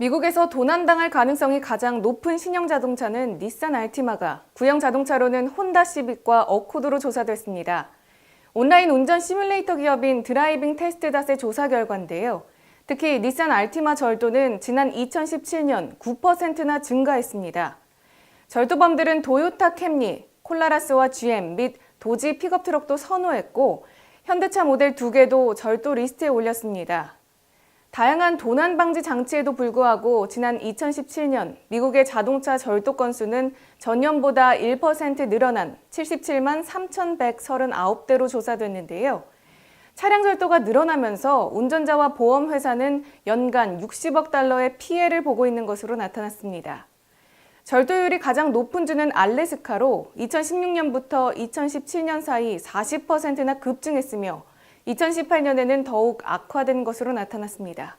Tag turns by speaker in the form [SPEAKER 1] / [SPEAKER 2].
[SPEAKER 1] 미국에서 도난당할 가능성이 가장 높은 신형 자동차는 닛산 알티마가 구형 자동차로는 혼다 시빅과 어코드로 조사됐습니다. 온라인 운전 시뮬레이터 기업인 드라이빙 테스트닷의 조사 결과인데요. 특히 닛산 알티마 절도는 지난 2017년 9%나 증가했습니다. 절도범들은 도요타 캠리, 콜라라스와 GM 및 도지 픽업 트럭도 선호했고 현대차 모델 두 개도 절도 리스트에 올렸습니다. 다양한 도난 방지 장치에도 불구하고 지난 2017년 미국의 자동차 절도 건수는 전년보다 1% 늘어난 77만 3,139대로 조사됐는데요. 차량 절도가 늘어나면서 운전자와 보험 회사는 연간 60억 달러의 피해를 보고 있는 것으로 나타났습니다. 절도율이 가장 높은 주는 알래스카로 2016년부터 2017년 사이 40%나 급증했으며 2018년에는 더욱 악화된 것으로 나타났습니다.